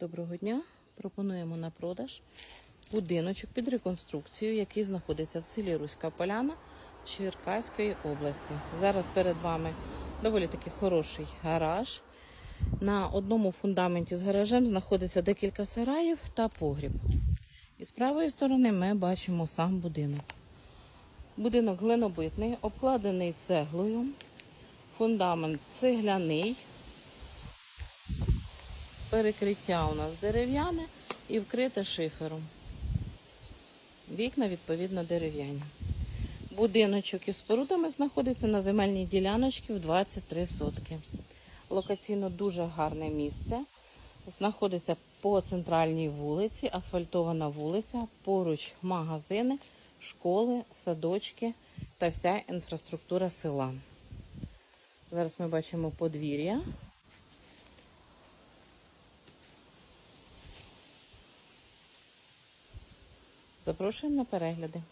Доброго дня. Пропонуємо на продаж будиночок під реконструкцію, який знаходиться в селі Руська Поляна Черкаської області. Зараз перед вами доволі таки хороший гараж. На одному фундаменті з гаражем знаходиться декілька сараїв та погріб. І з правої сторони ми бачимо сам будинок. Будинок глинобитний, обкладений цеглою. Фундамент цегляний. Перекриття у нас дерев'яне і вкрите шифером. Вікна, відповідно, дерев'яні. Будиночок із спорудами знаходиться на земельній діляночці в 23 сотки. Локаційно дуже гарне місце. Знаходиться по центральній вулиці, асфальтована вулиця, поруч магазини, школи, садочки та вся інфраструктура села. Зараз ми бачимо подвір'я. Запрошуємо на перегляди.